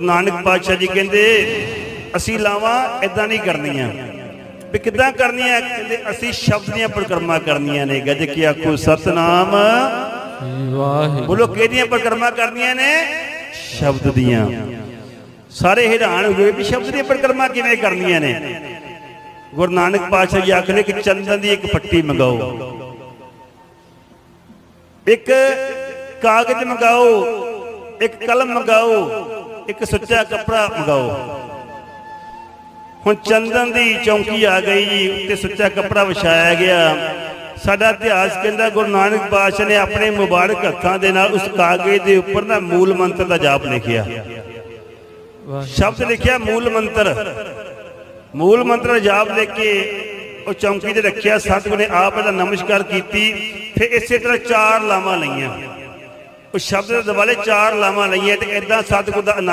ਨਾਨਕ ਪਾਤਸ਼ਾਹ ਜੀ ਕਹਿੰਦੇ ਅਸੀਂ ਲਾਵਾਂ ਇਦਾਂ ਨਹੀਂ ਕਰਨੀਆਂ। ਵੀ ਕਿੱਦਾਂ ਕਰਨੀਆਂ? ਕਹਿੰਦੇ ਅਸੀਂ ਸ਼ਬਦ ਦੀਆਂ ਪਰਿਕਰਮਾ ਕਰਨੀਆਂ ਨੇ। ਗੱਜ ਕੀ ਆਖੋ? ਸਤਨਾਮ? ਵਾਹਿਗੁਰੂ। ਬੋਲੋ ਕਿਹਦੀਆਂ ਪਰਿਕਰਮਾ ਕਰਨੀਆਂ ਨੇ? ਸ਼ਬਦ ਦੀਆਂ। ਸਾਰੇ ਹੈਰਾਨ ਹੋ ਗਏ ਵੀ ਸ਼ਬਦ ਦੀਆਂ ਪਰਿਕਰਮਾ ਕਿਵੇਂ ਕਰਨੀਆਂ ਨੇ? ਗੁਰੂ ਨਾਨਕ ਪਾਤਸ਼ਾਹ ਜੀ ਆਖਦੇ ਕਿ ਚੰਦਨ ਦੀ ਇੱਕ ਪੱਟੀ ਮੰਗਾਓ। ਇੱਕ ਕਾਗਜ਼ ਮੰਗਾਓ ਇੱਕ ਕਲਮ ਮੰਗਾਓ ਇੱਕ ਸੁੱਚਾ ਕੱਪੜਾ ਮੰਗਾਓ। ਹੁਣ ਚੰਦਨ ਦੀ ਚੌਂਕੀ ਆ ਗਈ ਜੀ ਉੱਤੇ ਸੁੱਚਾ ਕੱਪੜਾ ਵਿਛਾਇਆ ਗਿਆ। ਸਾਡਾ ਇਤਿਹਾਸ ਕਹਿੰਦਾ ਗੁਰੂ ਨਾਨਕ ਪਾਤਸ਼ਾਹ ਨੇ ਆਪਣੇ ਮੁਬਾਰਕ ਹੱਥਾਂ ਦੇ ਨਾਲ ਉਸ ਕਾਗਜ਼ ਦੇ ਉੱਪਰ ਨਾ ਮੂਲ ਮੰਤਰ ਦਾ ਜਾਪ ਲਿਖਿਆ। ਸ਼ਬਦ ਲਿਖਿਆ ਮੂਲ ਮੰਤਰ। ਮੂਲ ਮੰਤਰ ਦਾ ਜਾਪ ਲਿਖ ਕੇ ਉਹ ਚੌਂਕੀ ਤੇ ਰੱਖਿਆ, ਸਤਿਗੁਰ ਨੇ ਆਪ ਇਹਦਾ ਨਮਸਕਾਰ ਕੀਤੀ, ਫਿਰ ਇਸੇ ਤਰ੍ਹਾਂ ਚਾਰ ਲਾਵਾਂ ਲਈਆਂ। ਉਹ ਸ਼ਬਦ ਦੇ ਦੁਆਲੇ ਚਾਰ ਲਾਵਾਂ ਲਈਆਂ ਤੇ ਇਦਾਂ ਸਤਿਗੁਰ ਦਾ